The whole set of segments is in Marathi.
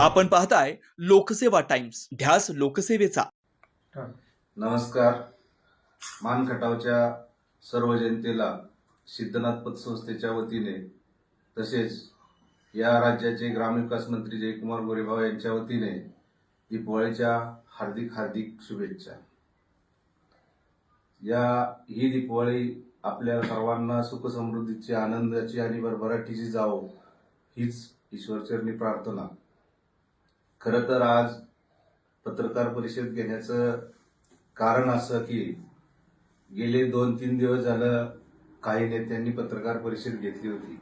आपण पाहताय लोकसेवा टाइम्स. ध्यास लोकसेवेचा. नमस्कार. मान खटावच्या सर्व जनतेला सिद्धनाथ पतसंस्थेच्या वतीने तसेच या राज्याचे ग्रामविकास मंत्री जयकुमार गोरेभाव यांच्या वतीने दीपावळीच्या हार्दिक हार्दिक शुभेच्छा. या ही दीपावळी आपल्या सर्वांना सुख समृद्धीची आनंदाची आणि भरभराटीची जावो हीच ईश्वरचरणी प्रार्थना. खरं तर आज पत्रकार परिषद घेण्याचं कारण असं की गेले दोन तीन दिवस झालं काही नेत्यांनी पत्रकार परिषद घेतली होती.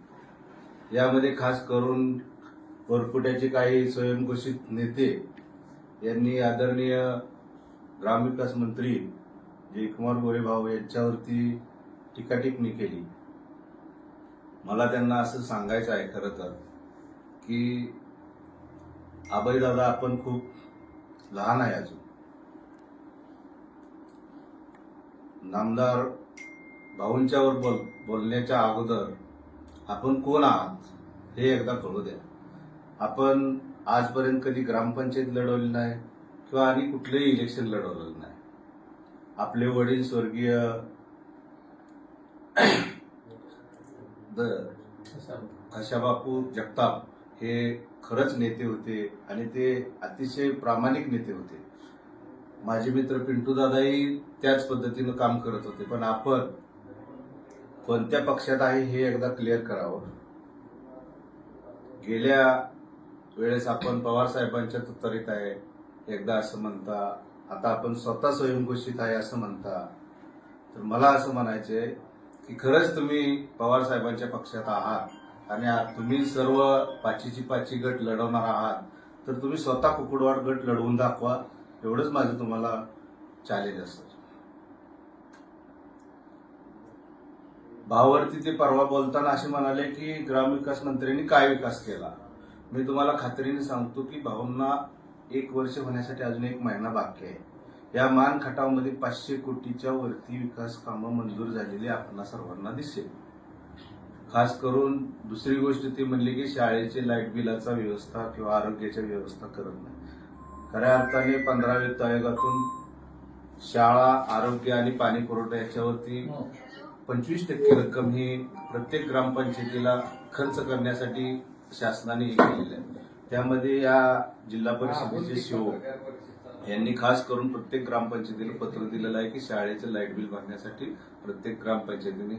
यामध्ये खास करून वरपुट्याचे काही स्वयंघोषित नेते यांनी आदरणीय ग्रामविकास मंत्री जयकुमार गोरेभाऊ यांच्यावरती टीकाटिपणी केली. मला त्यांना असं सांगायचं आहे खरं तर की दादा आपण खूप लहान आहे अजून. नामदार भाऊंच्यावर बोल बोलण्याच्या अगोदर आपण कोण आहात हे एकदा कळू द्या. आपण आजपर्यंत कधी ग्रामपंचायत लढवली नाही किंवा आणि कुठलंही इलेक्शन लढवलेलं नाही. आपले वडील स्वर्गीय द- खशाबापू जगताप हे खरंच नेते होते आणि ते अतिशय प्रामाणिक नेते होते. माझे मित्र पिंटू दादाही त्याच पद्धतीनं काम करत होते पण आपण कोणत्या पक्षात आहे हे एकदा क्लिअर करावं. गेल्या वेळेस आपण पवार साहेबांच्या तुतारीत आहे एकदा असं म्हणता आता आपण स्वतः स्वयंघोषित आहे असं म्हणता. तर मला असं म्हणायचंय की खरंच तुम्ही पवार साहेबांच्या पक्षात आहात. आणि तुम्ही सर्व पाचीची पाची गट लढवणार आहात तर तुम्ही स्वतः कुकुडवाड गट लढवून दाखवा. एवढंच माझं तुम्हाला चॅलेंज असत. भावावरती ते परवा बोलताना असे म्हणाले की ग्रामविकास मंत्र्यांनी काय विकास केला? मी तुम्हाला खात्रीने सांगतो की भाऊंना एक वर्ष होण्यासाठी अजून एक महिना बाकी आहे. या मान खटावमध्ये पाचशे कोटीच्या वरती विकास कामं मंजूर झालेली आपल्याला सर्वांना दिसेल. खास करून दुसरी गोष्ट ती म्हणली की शाळेचे लाइट बिलाचा व्यवस्था किंवा आरोग्याच्या व्यवस्था करत नाही. खऱ्या अर्थाने पंधरा वित्त आयोगातून शाळा आरोग्य आणि पाणी पुरवठा याच्यावरती पंचवीस टक्के रक्कम ही प्रत्येक ग्रामपंचायतीला खर्च करण्यासाठी शासनाने हे केलेलं आहे. त्यामध्ये या जिल्हा परिषदेचे शिव यांनी खास करून प्रत्येक ग्रामपंचायतीला पत्र दिलेलं आहे की शाळेचं लाइट बिल भरण्यासाठी प्रत्येक ग्रामपंचायतीने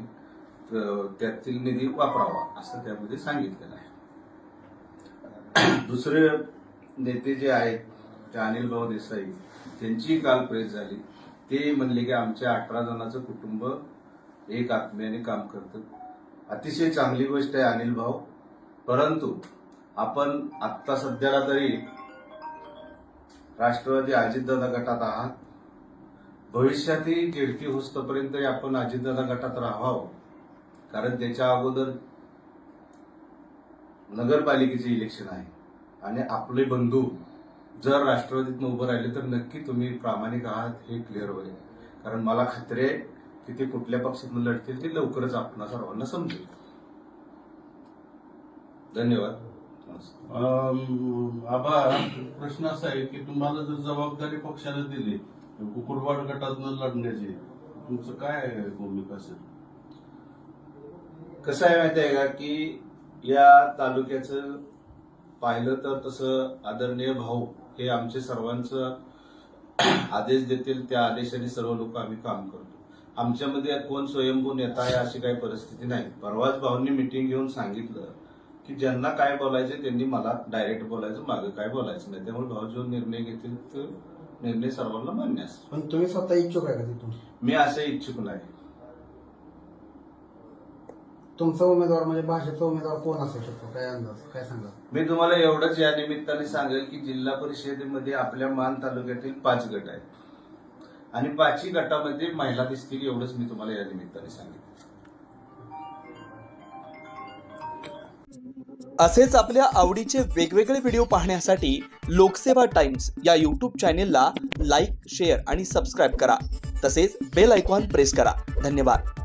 त्यातील निधी वापरावा असं त्यामध्ये सांगितलेलं आहे. दुसरे नेते जे आहेत ते अनिल भाऊ देसाई त्यांची काल प्रेस झाली. ते म्हणले की आमच्या अठरा जणांचं कुटुंब एक आत्म्याने काम करतं. अतिशय चांगली गोष्ट आहे अनिल भाऊ. परंतु आपण आत्ता सध्याला तरी राष्ट्रवादी अजितदादा गटात आहात. भविष्यातही गिळती होस्तपर्यंत आपण अजितदादा गटात राहावं. कारण त्याच्या अगोदर नगरपालिकेचे इलेक्शन आहे. आणि आपले बंधू जर राष्ट्रवादीतनं उभं राहिले तर नक्की तुम्ही प्रामाणिक आहात हे क्लिअर होईल. कारण मला खात्री आहे की ते कुठल्या पक्षातून लढतील ते लवकरच आपण सर्वांना समजेल. धन्यवाद. नमस्कार आबा प्रश्न असा आहे की तुम्हाला जर जबाबदारी पक्षाने दिली कुकुरवाड गटातनं लढण्याची तुमचं काय भूमिका असेल? कसं आहे माहिती आहे का की या तालुक्याचं पाहिलं तर तसं आदरणीय भाऊ हे आमचे सर्वांचं आदेश देतील त्या आदेशाने सर्व लोक आम्ही काम करतो. आमच्यामध्ये कोण स्वयंभू नेता आहे अशी काही परिस्थिती नाही. परवाच भाऊंनी मिटिंग घेऊन सांगितलं की ज्यांना काय बोलायचं त्यांनी मला डायरेक्ट बोलायचं मागं काय बोलायचं नाही. त्यामुळे भाऊ जो निर्णय घेतील तो निर्णय सर्वांना मान्य असेल पण तुम्ही स्वतः इच्छुक आहे का तिथून? मी असे इच्छुक नाही. तुमचा उमेदवार म्हणजे भाषेचा उमेदवार कोण असू शकतो? काय अंदाज? काय सांगा मी तुम्हाला एवढंच या निमित्ताने सांगेल की जिल्हा परिषदेमध्ये आपल्या मान तालुक्यातील पाच गट आहेत. आणि पाचही गटामध्ये महिला दिसतील एवढंच मी तुम्हाला या निमित्ताने सांगेल असेच आपल्या आवडीचे वेगवेगळे व्हिडिओ पाहण्यासाठी लोकसेवा टाइम्स या यूट्यूब चॅनेलला लाईक शेअर आणि सबस्क्राईब करा. तसेच बेल आयकॉन प्रेस करा. धन्यवाद.